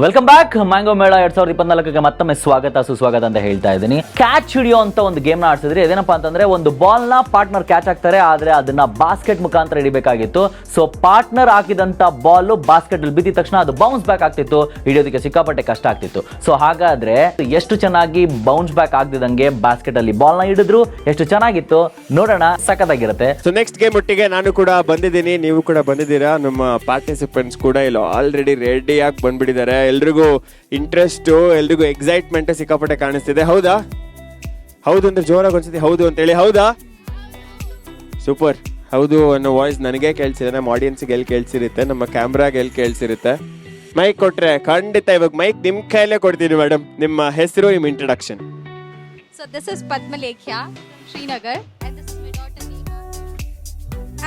Welcome back mango ಮೇಳ ಎರಡ್ ಸಾವಿರದ ಇಪ್ಪತ್ನಾಲ್ಕಕ್ಕೆ ಮತ್ತೊಮ್ಮೆ ಸ್ವಾಗತ, ಸುಸ್ವಾಗತ ಅಂತ ಹೇಳ್ತಾ ಇದ್ದೀನಿ. ಕ್ಯಾಚ್ ಹಿಡಿಯೋ ಅಂತ ಒಂದು ಗೇಮ್ನ ಆಡ್ಸಿದ್ರಿ. ಅದೇನಪ್ಪ ಅಂತಂದ್ರೆ ಒಂದು ಬಾಲ್ನ ಪಾರ್ಟ್ನರ್ ಕ್ಯಾಚ್ ಆಗ್ತಾರೆ ಆದ್ರೆ ಅದನ್ನ ಬಾಸ್ಕೆಟ್ ಮುಖಾಂತರ ಹಿಡಿಬೇಕಾಗಿತ್ತು. ಸೊ ಪಾರ್ಟ್ನರ್ ಹಾಕಿದಂತ ಬಾಲ್ ಬಾಸ್ಕೆಟ್ ಅಲ್ಲಿ ತಕ್ಷಣ ಅದು ಬೌನ್ಸ್ ಬ್ಯಾಕ್ ಆಗ್ತಿತ್ತು. ಹಿಡಿಯೋದಕ್ಕೆ ಸಿಕ್ಕಾಪಟ್ಟೆ ಕಷ್ಟ ಆಗ್ತಿತ್ತು. ಸೊ ಹಾಗಾದ್ರೆ ಎಷ್ಟು ಚೆನ್ನಾಗಿ ಬೌನ್ಸ್ ಬ್ಯಾಕ್ ಆಗ್ದಿದಂಗೆ ಬಾಸ್ಕೆಟ್ ಅಲ್ಲಿ ಬಾಲ್ನ ಹಿಡಿದ್ರು? ಎಷ್ಟು ಚೆನ್ನಾಗಿತ್ತು? ನೋಡೋಣ. ಸಖತ್ತಾಗಿರುತ್ತೆ. ಸೊ ನೆಕ್ಸ್ಟ್ ಗೇಮ್ ಒಟ್ಟಿಗೆ ನಾನು ಕೂಡ ಬಂದಿದ್ದೀನಿ. ನೀವು ಕೂಡ ಬಂದಿದ್ದೀರಾ. ನಮ್ಮ ಪಾರ್ಟಿಸಿಪೆಂಟ್ಸ್ ಕೂಡ ಇಲ್ಲ ಆಲ್ರೆಡಿ ರೆಡಿ ಆಗಿ ಬಂದ್ಬಿಟ್ಟಿದ್ದಾರೆ. ಎಲ್ರಿಗೂ ಇಂಟ್ರೆಸ್ಟು ಎಲ್ರಿಗೂ ಎಕ್ಸೈಟ್ಮೆಂಟ್ ಸಿಕ್ಕಾಪಟ್ಟೆ ಕಾಣಿಸ್ತಿದೆ. ಹೌದಾ? ಹೌದು ಅಂದ್ರೆ ಜೋರಾಗಿ ಅನ್ಸುತ್ತೆ. ಹೌದು ಅಂತೇಳಿ ಹೌದಾ? ಸೂಪರ್ ಹೌದು ಅನ್ನೋ ವಾಯ್ಸ್ ನನಗೆ ಕೇಳಿಸಿದೆ. ನಮ್ಮ ಆಡಿಯನ್ಸ್ಗೆ ಎಲ್ಲಿ ಕೇಳಿಸಿರುತ್ತೆ? ನಮ್ಮ ಕ್ಯಾಮ್ರಾಗೆ ಎಲ್ಲಿ ಕೇಳಿಸಿರುತ್ತೆ? ಮೈಕ್ ಕೊಟ್ರೆ ಖಂಡಿತ ಇವಾಗ ಮೈಕ್ ನಿಮ್ ಕೈಯಲ್ಲೇ ಕೊಡ್ತೀನಿ ಮೇಡಮ್ ನಿಮ್ಮ ಹೆಸರು ನಿಮ್ಮ introduction So this is Padmalekhya from Srinagar and this is my daughter Neha.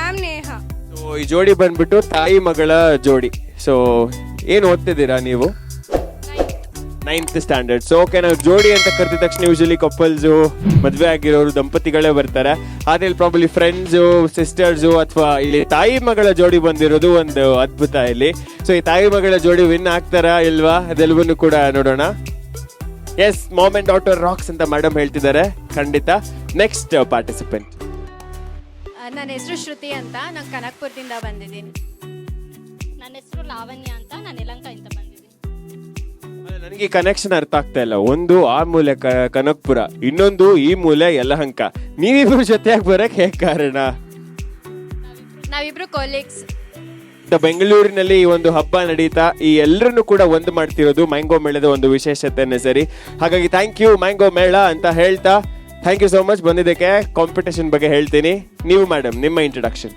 I'm Neha. So ಈ ಜೋಡಿ ಬಂದ್ಬಿಟ್ಟು ತಾಯಿ ಮಗಳ ಜೋಡಿ. ಸೊ ಏನು ಓದ್ತಿದ್ದೀರಾ ನೀವು? ನೈನ್ತ್ ಸ್ಟ್ಯಾಂಡರ್ಡ್ ಸೊ ಓಕೆ ನಾವು ಜೋಡಿ ಅಂತ ಕರೆದ ತಕ್ಷಣ ಯೂಶಲಿ ಕಪಲ್ಸು ಮದುವೆ ಆಗಿರೋರು ದಂಪತಿಗಳೇ ಬರ್ತಾರೆ. ಆದ್ರೆ ಇಲ್ಲಿ ಪ್ರಾಬಲಿ ಫ್ರೆಂಡ್ಸು ಸಿಸ್ಟರ್ಸು ಅಥವಾ ಇಲ್ಲಿ ತಾಯಿ ಮಗಳ ಜೋಡಿ ಬಂದಿರೋದು ಒಂದು ಅದ್ಭುತ ಇಲ್ಲಿ. ಸೊ ಈ ತಾಯಿ ಮಗಳ ಜೋಡಿ ವಿನ್ ಆಗ್ತಾರಾ ಇಲ್ವಾ? ಅದೆಲ್ಲವನ್ನೂ ಕೂಡ ನೋಡೋಣ. Yes moment and daughter rocks ಅಂತ ಮೇಡಮ್ ಹೇಳ್ತಿದ್ದಾರೆ. ಖಂಡಿತ. ನೆಕ್ಸ್ಟ್ ಪಾರ್ಟಿಸಿಪೆಂಟ್ ನನ್ನ ಹೆಸರು ಶ್ರುತಿ ಅಂತ. ನಾನು ಕನಕ್ಪುರದಿಂದ ಬಂದಿದ್ದೀನಿ. ನನ್ನ ಹೆಸರು ಲಾವಣ್ಯ ಅಂತ. ನಾನು ಯಲಂಕ ಇಂದ ಬಂದಿದ್ದೀನಿ ನನಗೆ ಕನೆಕ್ಷನ್ ಅರ್ಥ ಆಗ್ತಾ ಇಲ್ಲ. ಒಂದು ಆ ಮೂಲೆ ಕ- ಕನಕ್ಪುರ ಇನ್ನೊಂದು ಈ ಮೂಲೆ ಯಲಹಂಕ. ನೀವಿಬ್ರು ಜೊತೆಯಾಗಿ ಬರಕ್ ಹೇಗೆ ಕಾರಣ? ನಾವಿಬ್ರು ಕೊಲೀಗ್ಸ್ ಬೆಂಗಳೂರಿನಲ್ಲಿ ಈ ಒಂದು ಹಬ್ಬ ನಡೀತಾ ಈ ಎಲ್ಲರನ್ನು ಕೂಡ ಒಂದು ಮಾಡ್ತಿರೋದು ಮ್ಯಾಂಗೋ ಮೇಳದ ಒಂದು ವಿಶೇಷತೆನೇ ಸರಿ. ಹಾಗಾಗಿ ಥ್ಯಾಂಕ್ ಯು ಮ್ಯಾಂಗೋ ಮೇಳ ಅಂತ ಹೇಳ್ತಾ ಥ್ಯಾಂಕ್ ಯು ಸೋ ಮಚ್ ಬಂದಿದ್ದಕ್ಕೆ ಕಾಂಪಿಟೇಷನ್ ಬಗ್ಗೆ ಹೇಳ್ತೀನಿ. ನೀವು ಮೇಡಮ್ ನಿಮ್ಮ ಇಂಟ್ರಡಕ್ಷನ್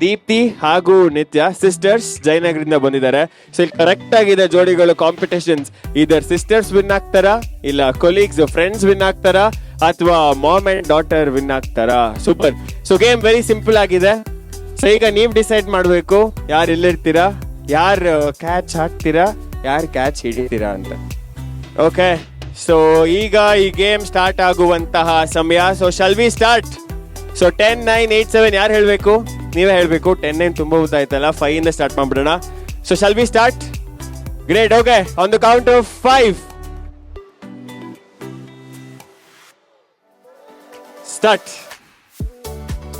ದೀಪ್ತಿ ಹಾಗೂ ನಿತ್ಯ ಸಿಸ್ಟರ್ಸ್ ಜಯನಗರಿಂದ ಬಂದಿದ್ದಾರೆ. ಸೊ ಇಲ್ಲಿ ಕರೆಕ್ಟ್ ಆಗಿದೆ ಜೋಡಿಗಳು ಕಾಂಪಿಟೇಷನ್ಸ್ ಇದರ್ ಸಿಸ್ಟರ್ಸ್ ವಿನ್ ಆಗ್ತಾರಾ, ಇಲ್ಲ ಕೊಲೀಗ್ಸ್ ಫ್ರೆಂಡ್ಸ್ ವಿನ್ ಆಗ್ತಾರಾ, ಅಥವಾ ಮಾಮ್ ಅಂಡ್ ಡಾಟರ್ ವಿನ್ ಆಗ್ತಾರಾ? Super so game very simple ಆಗಿದೆ. ಸೊ ಈಗ ನೀವು ಡಿಸೈಡ್ ಮಾಡಬೇಕು, ಯಾರು ಇಲ್ಲಿರ್ತೀರಾ ಯಾರು ಕ್ಯಾಚ್ ಹಾಕ್ತೀರಾ, ಯಾರು ಕ್ಯಾಚ್ ಹಿಡಿತೀರಾ ಅಂತ. ಓಕೆ ಸೊ ಈಗ ಈ ಗೇಮ್ ಸ್ಟಾರ್ಟ್ ಆಗುವಂತಹ ಸಮಯ. So shall we start so ten nine eight seven ಯಾರು ಹೇಳಬೇಕು? ನೀವೇ ಹೇಳಬೇಕು ಟೆನ್ ನೈನ್ ತುಂಬ ಗೊತ್ತಾಯ್ತಲ್ಲ ಫೈವ್ ಇಂದ start ಮಾಡ್ಬಿಡೋಣ. So shall we start great okay on the count of five start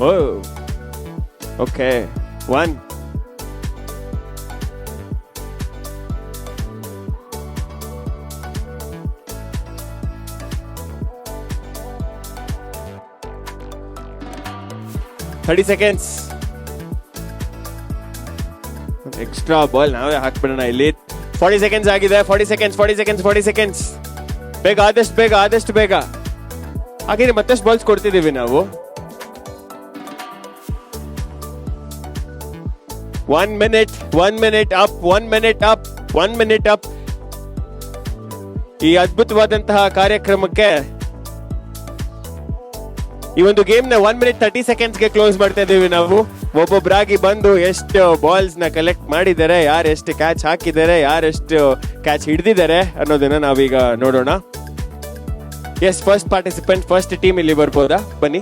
oh okay one thirty seconds extra ball ನಾವೇ ಹಾಕ್ಬಿಡೋಣ ಇಲ್ಲಿ. ಫಾರ್ಟಿ ಸೆಕೆಂಡ್ಸ್ ಆಗಿದೆ. Forty seconds forty seconds forty seconds ಬೇಗ, ಆದಷ್ಟು ಬೇಗ ಆದಷ್ಟು ಬೇಗ. ಹಾಗೆ ಮತ್ತಷ್ಟು ಬಾಲ್ಸ್ ಕೊಡ್ತಿದ್ದೀವಿ ನಾವು. One minute one minute up one minute up one minute up ಈ ಅದ್ಭುತವಾದಂತಹ ಕಾರ್ಯಕ್ರಮಕ್ಕೆ ಈ ಒಂದು ಗೇಮ್ನ ಒನ್ ಮಿನಿಟ್ ತರ್ಟಿ ಸೆಕೆಂಡ್ಸ್ಗೆ ಕ್ಲೋಸ್ ಮಾಡ್ತಾ ಇದೀವಿ ನಾವು. ಒಬ್ಬೊಬ್ಬರಾಗಿ ಬಂದು ಎಷ್ಟು ಬಾಲ್ಸ್ನ ಕಲೆಕ್ಟ್ ಮಾಡಿದ್ದಾರೆ ಯಾರು ಎಷ್ಟು ಕ್ಯಾಚ್ ಹಾಕಿದ್ದಾರೆ ಯಾರು ಎಷ್ಟು ಕ್ಯಾಚ್ ಹಿಡಿದಿದ್ದಾರೆ ಅನ್ನೋದನ್ನ ನಾವೀಗ ನೋಡೋಣ. Yes first participant first team ಇಲ್ಲಿ ಬರ್ಬೋದಾ? ಬನ್ನಿ.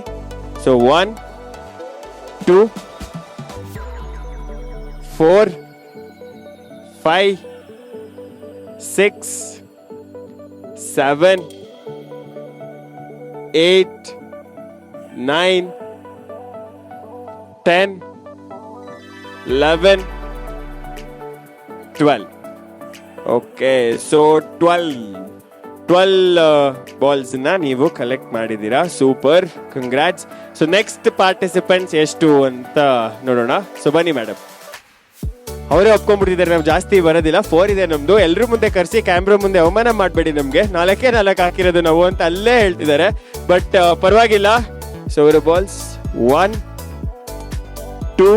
So one two four five six seven eight nine 10, 11, 12. Okay so twelve twelve ಬಾಲ್ಸ್ನ ನೀವು ಕಲೆಕ್ಟ್ ಮಾಡಿದ್ದೀರಾ? Super congrats so next participants ಎಷ್ಟು ಅಂತ ನೋಡೋಣ. ಸೊ ಬನ್ನಿ ಮೇಡಮ್ ಅವರೇ ಒಪ್ಕೊಂಡ್ಬಿಟ್ಟಿದ್ದಾರೆ ನಾವು ಜಾಸ್ತಿ ಬರೋದಿಲ್ಲ. ಫೋರ್ ಇದೆ ನಮ್ದು. ಎಲ್ಲರೂ ಮುಂದೆ ಕರೆಸಿ ಕ್ಯಾಮ್ರಾ ಮುಂದೆ ಅವಮಾನ ಮಾಡಬೇಡಿ ನಮಗೆ. ನಾಲ್ಕೇ ನಾಲ್ಕು ಹಾಕಿರೋದು ನಾವು ಅಂತ ಅಲ್ಲೇ ಹೇಳ್ತಿದ್ದಾರೆ. ಬಟ್ uh, ಪರವಾಗಿಲ್ಲ. ಸೊ ಅವರು ಬಾಲ್ಸ್ ಒನ್ ಟೂ,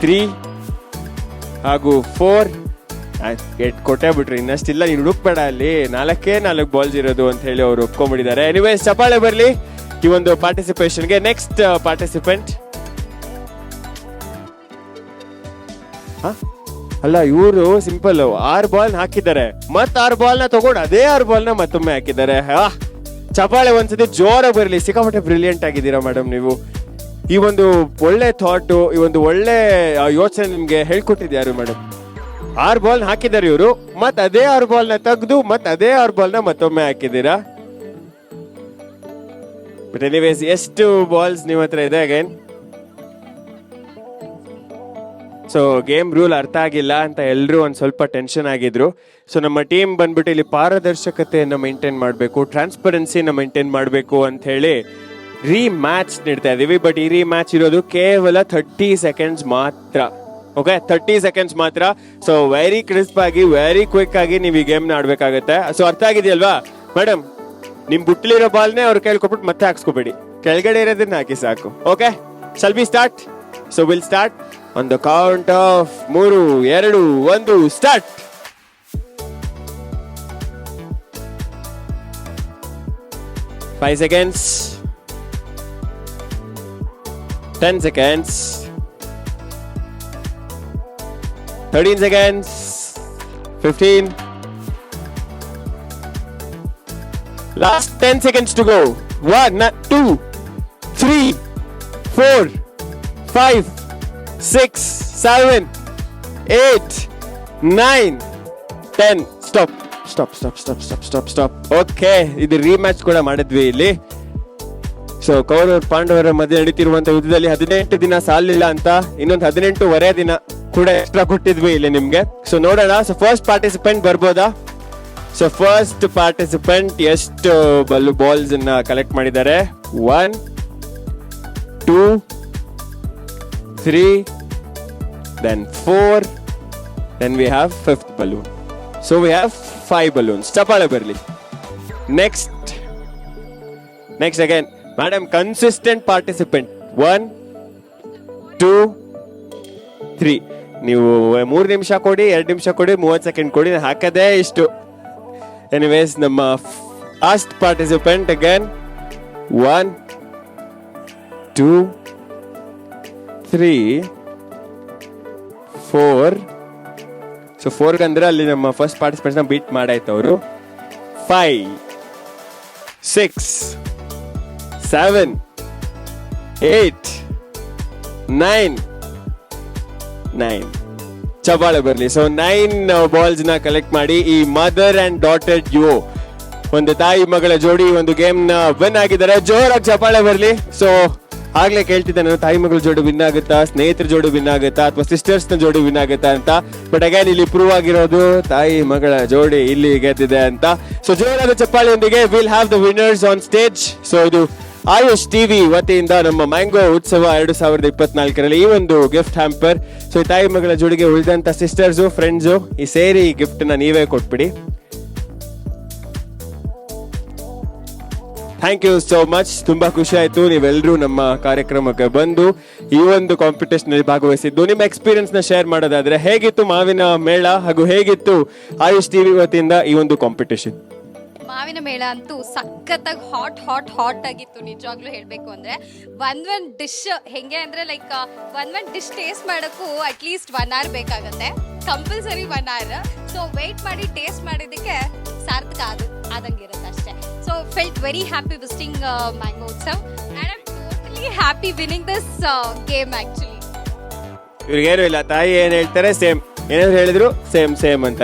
ತ್ರೀ, ಹಾಗೂ ಫೋರ್. ಎಟ್ ಕೊಟ್ಟೆ ಬಿಟ್ರಿ, ಇನ್ನಷ್ಟಿಲ್ಲ, ನೀನು ಹುಡುಕ್ಬೇಡ ಅಲ್ಲಿ. ನಾಲ್ಕೇ ನಾಲ್ಕು ಬಾಲ್ಸ್ ಇರೋದು ಅಂತ ಹೇಳಿ ಅವರು ಒಪ್ಕೊಂಡ್ಬಿಟ್ಟಿದ್ದಾರೆ. ಎನಿವೇಸ್ ಚಪಾಳೆ ಬರಲಿ. ಈ ಒಂದು ಪಾರ್ಟಿಸಿಪೇಷನ್ಗೆ ನೆಕ್ಸ್ಟ್ ಪಾರ್ಟಿಸಿಪೆಂಟ್ ಅಲ್ಲ, ಇವರು ಸಿಂಪಲ್ ಆರು ಬಾಲ್ ಹಾಕಿದ್ದಾರೆ. ಮತ್ ಆರು ಬಾಲ್ನ ತಗೊಂಡು ಅದೇ ಆರು ಬಾಲ್ನ ಮತ್ತೊಮ್ಮೆ ಹಾಕಿದ್ದಾರೆ. ಚಪಾಳೆ ಒಂದ್ಸತಿ ಜೋರಾಗಿ ಬರಲಿ. ಸಿಕ್ಕಾಪಟ್ಟೆ ಬ್ರಿಲಿಯಂಟ್ ಆಗಿದ್ದೀರಾ ಮೇಡಮ್ ನೀವು. ಈ ಒಂದು ಒಳ್ಳೆ ಥಾಟು ಈ ಒಂದು ಒಳ್ಳೆ ಯೋಚನೆ ನಿಮ್ಗೆ ಹೇಳ್ಕೊಟ್ಟಿದ್ಯಾರು ಮೇಡಮ್ ಆರು ಬಾಲ್ ಹಾಕಿದ್ದಾರೆ ಇವರು. ಮತ್ ಅದೇ ಆರು ಬಾಲ್ನ ತೆಗೆದು ಮತ್ ಅದೇ ಆರು ಬಾಲ್ನ ಮತ್ತೊಮ್ಮೆ ಹಾಕಿದ್ದೀರಾ? ಬಟ್ ಎನಿವೇಸ್ ಎಷ್ಟು ಬಾಲ್ಸ್ ನಿಮ್ಮ ಹತ್ರ ಇದೆ ಅಗೇನ್ ಸೊ ಗೇಮ್ ರೂಲ್ ಅರ್ಥ ಆಗಿಲ್ಲ ಅಂತ ಎಲ್ಲರೂ ಒಂದು ಸ್ವಲ್ಪ ಟೆನ್ಷನ್ ಆಗಿದ್ರು. ಸೊ ನಮ್ಮ ಟೀಮ್ ಬಂದ್ಬಿಟ್ಟು ಇಲ್ಲಿ ಪಾರದರ್ಶಕತೆಯನ್ನು ಮೇಂಟೈನ್ ಮಾಡಬೇಕು ಟ್ರಾನ್ಸ್ಪರೆನ್ಸಿನ ಮೇಂಟೈನ್ ಮಾಡಬೇಕು ಅಂತ ಹೇಳಿ ರೀ ಮ್ಯಾಚ್ ನೀಡ್ತಾ ಇದೀವಿ ಬಟ್ ಈ ರೀ ಮ್ಯಾಚ್ ಇರೋದು ಕೇವಲ ಥರ್ಟಿ ಸೆಕೆಂಡ್ಸ್ ಮಾತ್ರ. ಓಕೆ ಥರ್ಟಿ ಸೆಕೆಂಡ್ಸ್ ಮಾತ್ರ. ಸೊ ವೆರಿ ಕ್ರಿಸ್ಪ್ ಆಗಿ ವೆರಿ ಕ್ವಿಕ್ ಆಗಿ ನೀವು ಈ ಗೇಮ್ನ ಆಡ್ಬೇಕಾಗತ್ತೆ. ಸೊ ಅರ್ಥ ಆಗಿದೆಯಲ್ವಾ? ಮೇಡಮ್ ನಿಮ್ ಬುಟ್ಟಲಿರೋ ಬಾಲ್ನೇ ಅವ್ರು ಕೇಳ್ಕೊಬಿಟ್ಟು ಮತ್ತೆ ಹಾಕ್ಸ್ಕೊಬೇಡಿ. ಕೆಳಗಡೆ ಇರೋದನ್ನ ಹಾಕಿ ಸಾಕು. Okay shall be start so will start on the count of ಮೂರು, ಎರಡು, ಒಂದು start five seconds ten seconds thirteen seconds fifteen Last 10 seconds to go. One, na- two, three, four, five, six, seven, eight, nine, ten. Stop. Stop, stop, stop, stop, stop, Okay. Okay ಇದು rematch ಕೂಡ ಮಾಡಿದ್ವಿ ಇಲ್ಲಿ so ಕೌರವರು ಪಾಂಡವರ ಮಧ್ಯೆ ನಡೀತಿರುವಂತ ಯುದ್ಧದಲ್ಲಿ ಹದಿನೆಂಟು ದಿನ ಸಾಲಿಲ್ಲ ಅಂತ ಇನ್ನೊಂದು ಹದಿನೆಂಟುವರೆ ದಿನ ಕೂಡ ಎಕ್ಸ್ಟ್ರಾ ಕೊಟ್ಟಿದ್ವಿ ಇಲ್ಲಿ ನಿಮ್ಗೆ. ಸೊ ನೋಡೋಣ. ಸೊ ಫಸ್ಟ್ ಪಾರ್ಟಿಸಿಪೆಂಟ್ ಬರ್ಬೋದಾ? ಸೊ ಫಸ್ಟ್ ಪಾರ್ಟಿಸಿಪೆಂಟ್ ಎಷ್ಟು ಬಲ್ಲು ಬಾಲ್ಸ್ ಅನ್ನ ಕಲೆಕ್ಟ್ ಮಾಡಿದ್ದಾರೆ? One two three then four then we have fifth balloon so we have five balloons ಚಪಾಳೆ ಬರಲಿ. Next next again madam consistent participant one two three ನೀವು ಮೂರು ನಿಮಿಷ ಕೊಡಿ, ಎರಡು ನಿಮಿಷ ಕೊಡಿ, ಮೂವತ್ತು ಸೆಕೆಂಡ್ ಕೊಡಿ ಹಾಕದೇ ಇಷ್ಟು. ಎನಿವೇಸ್ ನಮ್ಮ first participant again one two three four so ಫೋರ್ಗೆ ಅಂದ್ರೆ ಅಲ್ಲಿ ನಮ್ಮ ಫಸ್ಟ್ ಪಾರ್ಟಿಸಿಪೆಂಟ್ಸ್ನ ಬೀಟ್ ಮಾಡಾಯ್ತು ಅವರು five six seven eight nine nine ಚಪಾಳೆ ಬರಲಿ. ಸೊ ನೈನ್ ಬಾಲ್ಸ್ನ ಕಲೆಕ್ಟ್ ಮಾಡಿ ಈ ಮದರ್ ಅಂಡ್ ಡಾಟರ್ ಯುವೋ ಒಂದು ತಾಯಿ ಮಗಳ ಜೋಡಿ ಒಂದು ಗೇಮ್ನ ವಿನ್ ಆಗಿದ್ದಾರೆ. ಜೋರಾಗಿ ಚಪಾಳೆ ಬರಲಿ. ಸೊ ಆಗ್ಲೇ ಕೇಳ್ತಿದ್ದೆ ನಾನು, ತಾಯಿ ಮಗಳ ಜೋಡಿ ವಿನ್ ಆಗುತ್ತಾ, ಸ್ನೇಹಿತರ ಜೋಡಿ ವಿನ್ ಆಗುತ್ತಾ, ಅಥವಾ ಸಿಸ್ಟರ್ಸ್ನ ಜೋಡಿ ವಿನ್ ಆಗುತ್ತಾ ಅಂತ. ಬಟ್ ಅಗೇನ್ ಇಲ್ಲಿ ಪ್ರೂವ್ ಆಗಿರೋದು ತಾಯಿ ಮಗಳ ಜೋಡಿ ಇಲ್ಲಿ ಗೆದ್ದಿದೆ ಅಂತ. ಸೊ ಜೋರಾದ ಚಪ್ಪಾಳೆಯೊಂದಿಗೆ will have the winners on stage so ಇದು ಆಯುಷ್ ಟಿವಿ ವತಿಯಿಂದ ನಮ್ಮ ಮ್ಯಾಂಗೋ ಉತ್ಸವ ಎರಡು ಸಾವಿರದ ಇಪ್ಪತ್ನಾಲ್ಕರಲ್ಲಿ ಈ ಒಂದು ಗಿಫ್ಟ್ ಹ್ಯಾಂಪರ್. ಸೊ ತಾಯಿ ಮಗಳ ಜೋಡಿಗೆ ಉಳಿದಂತ ಸಿಸ್ಟರ್ಸು ಫ್ರೆಂಡ್ಸು ಈ ಸೇರಿ ಈ ಗಿಫ್ಟ್ನ ನೀವೇ ಕೊಟ್ಬಿಡಿ. ಥ್ಯಾಂಕ್ ಯು ಸೋ ಮಚ್ ತುಂಬಾ ಖುಷಿ ಆಯ್ತು. ನೀವೆಲ್ಲರೂ ನಮ್ಮ ಕಾರ್ಯಕ್ರಮಕ್ಕೆ ಬಂದು ಈ ಒಂದು ಕಾಂಪಿಟೇಷನ್ ಅಲ್ಲಿ ಭಾಗವಹಿಸಿದ್ದು. ನಿಮ್ಮ ಎಕ್ಸ್ಪೀರಿಯನ್ಸ್ನ ಶೇರ್ ಮಾಡೋದಾದ್ರೆ ಹೇಗಿತ್ತು ಮಾವಿನ ಮೇಳ ಹಾಗೂ ಹೇಗಿತ್ತು ಆಯುಷ್ ಟಿವಿ ವತಿಯಿಂದ ಈ ಒಂದು ಕಾಂಪಿಟೇಷನ್ ಮಾವಿನ ಮೇಳ ಅಂತೂ ಸಖತ್ತಾಗಿ ಹಾಟ್ ಹಾಟ್ ಹಾಟ್ ಆಗಿತ್ತು. ನಿಜವಾಗ್ಲೂ ಹೇಳಬೇಕು ಅಂದ್ರೆ ಒಂದ್ ಒಂದ್ ಡಿಶ್ ಹೆಂಗೆ ಅಂದ್ರೆ ಲೈಕ್ ಒಂದ್ ಒಂದ್ ಡಿಶ್ ಟೇಸ್ಟ್ ಮಾಡೋಕ್ಕೂ ಅಟ್ಲೀಸ್ಟ್ ಒನ್ ಅವರ್ ಬೇಕಾಗುತ್ತೆ. Compulsory one hour so wait ಮಾಡಿ ಟೇಸ್ಟ್ ಮಾಡಿದ್ದಕ್ಕೆ ಸಾರ್ಥಕ ಆದ, ಆದಂಗಿರುತ್ತೆ ಅಷ್ಟೇ. So felt very happy visiting mango Utsav totally happy winning this game actually ಇವ್ರಿಗೇನು ಇಲ್ಲ, ತಾಯಿ ಏನ್ ಹೇಳ್ತಾರೆ ಸೇಮ್ ಏನಾದ್ರು ಹೇಳಿದ್ರು ಸೇಮ್ ಸೇಮ್ ಅಂತ.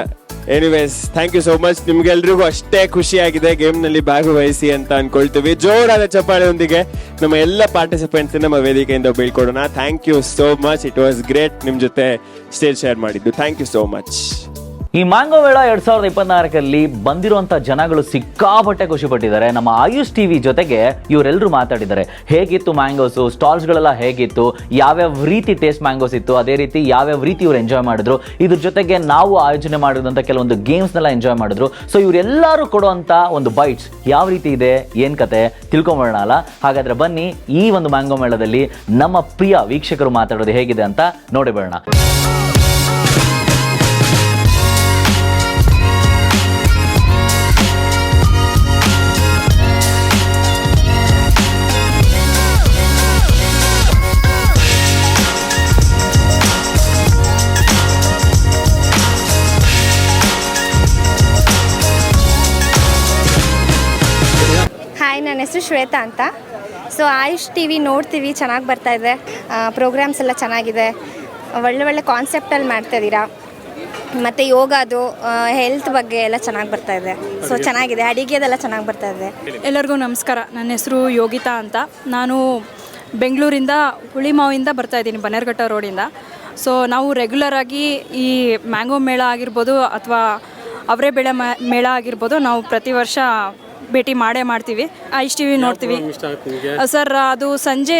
Anyways thank you so much ನಿಮ್ಗೆಲ್ರಿಗೂ ಅಷ್ಟೇ ಖುಷಿಯಾಗಿದೆ. ಗೇಮ್ನಲ್ಲಿ ಭಾಗವಹಿಸಿ ಅಂತ ಅನ್ಕೊಳ್ತೀವಿ. ಜೋರಾದ ಚಪ್ಪಾಳೆಯೊಂದಿಗೆ ನಮ್ಮ ಎಲ್ಲ ಪಾರ್ಟಿಸಿಪೆಂಟ್ಸ್ ನಮ್ಮ ವೇದಿಕೆಯಿಂದ ಬೀಳ್ಕೊಡೋಣ. Thank you so much it was great ನಿಮ್ ಜೊತೆ ಸ್ಟೇಜ್ ಶೇರ್ ಮಾಡಿದ್ದು. ಥ್ಯಾಂಕ್ ಯು ಸೋ ಮಚ್ ಈ ಮ್ಯಾಂಗೋ ಮೇಳ ಎರಡ್ ಸಾವಿರದ ಇಪ್ಪತ್ನಾಲ್ಕರಲ್ಲಿ ಬಂದಿರುವಂತ ಜನಗಳು ಸಿಕ್ಕಾಪಟ್ಟೆ ಖುಷಿ ಪಟ್ಟಿದ್ದಾರೆ. ನಮ್ಮ ಆಯುಷ್ ಟಿವಿ ಜೊತೆಗೆ ಇವರೆಲ್ಲರೂ ಮಾತಾಡಿದ್ದಾರೆ. ಹೇಗಿತ್ತು ಮ್ಯಾಂಗೋಸು? ಸ್ಟಾಲ್ಸ್ಗಳೆಲ್ಲ ಹೇಗಿತ್ತು? ಯಾವ್ಯಾವ ರೀತಿ ಟೇಸ್ಟ್ ಮ್ಯಾಂಗೋಸ್ ಇತ್ತು? ಅದೇ ರೀತಿ ಯಾವ್ಯಾವ ರೀತಿ ಇವ್ರು ಎಂಜಾಯ್ ಮಾಡಿದ್ರು? ಇದ್ರ ಜೊತೆಗೆ ನಾವು ಆಯೋಜನೆ ಮಾಡಿದಂಥ ಕೆಲವೊಂದು ಗೇಮ್ಸ್ನೆಲ್ಲ ಎಂಜಾಯ್ ಮಾಡಿದ್ರು. ಸೊ ಇವರೆಲ್ಲರೂ ಕೊಡುವಂತ ಒಂದು ಬೈಟ್ಸ್ ಯಾವ ರೀತಿ ಇದೆ? ಏನ್ ಕತೆ? ತಿಳ್ಕೊಂಬೋಣ ಅಲ್ಲ? ಹಾಗಾದ್ರೆ ಬನ್ನಿ ಈ ಒಂದು ಮ್ಯಾಂಗೋ ಮೇಳದಲ್ಲಿ ನಮ್ಮ ಪ್ರಿಯ ವೀಕ್ಷಕರು ಮಾತಾಡೋದು ಹೇಗಿದೆ ಅಂತ ನೋಡಿಬಿಡೋಣ ಶ್ವೇತಾ ಅಂತ. ಸೊ ಆಯುಷ್ ಟಿ ವಿ ನೋಡ್ತೀವಿ ಚೆನ್ನಾಗಿ ಬರ್ತಾ ಇದೆ. ಪ್ರೋಗ್ರಾಮ್ಸ್ ಎಲ್ಲ ಚೆನ್ನಾಗಿದೆ. ಒಳ್ಳೆ ಒಳ್ಳೆ ಕಾನ್ಸೆಪ್ಟಲ್ಲಿ ಮಾಡ್ತಾ ಇದ್ದೀರಾ ಮತ್ತು ಯೋಗದು ಹೆಲ್ತ್ ಬಗ್ಗೆ ಎಲ್ಲ ಚೆನ್ನಾಗಿ ಬರ್ತಾ ಇದೆ. ಸೊ ಚೆನ್ನಾಗಿದೆ. ಅಡಿಗೆದೆಲ್ಲ ಚೆನ್ನಾಗಿ ಬರ್ತಾ ಇದೆ. ಎಲ್ಲರಿಗೂ ನಮಸ್ಕಾರ. ನನ್ನ ಹೆಸರು ಯೋಗಿತಾ ಅಂತ. ನಾನು ಬೆಂಗಳೂರಿಂದ ಹುಳಿಮಾವಿಂದ ಬರ್ತಾ ಇದ್ದೀನಿ ಬನ್ನೇರ್ಘಟ್ಟ ರೋಡಿಂದ. ಸೊ ನಾವು ರೆಗ್ಯುಲರ್ ಆಗಿ ಈ ಮ್ಯಾಂಗೋ ಮೇಳ ಆಗಿರ್ಬೋದು ಅಥವಾ ಅವರೇ ಬೆಳೆ ಮ- ಮೇಳ ಆಗಿರ್ಬೋದು ನಾವು ಪ್ರತಿ ವರ್ಷ ಭೇಟಿ ಮಾಡೇ ಮಾಡ್ತೀವಿ. ಐಸ್ ಟಿ ವಿ ನೋಡ್ತೀವಿ. ಸರ್ ಅದು ಸಂಜೆ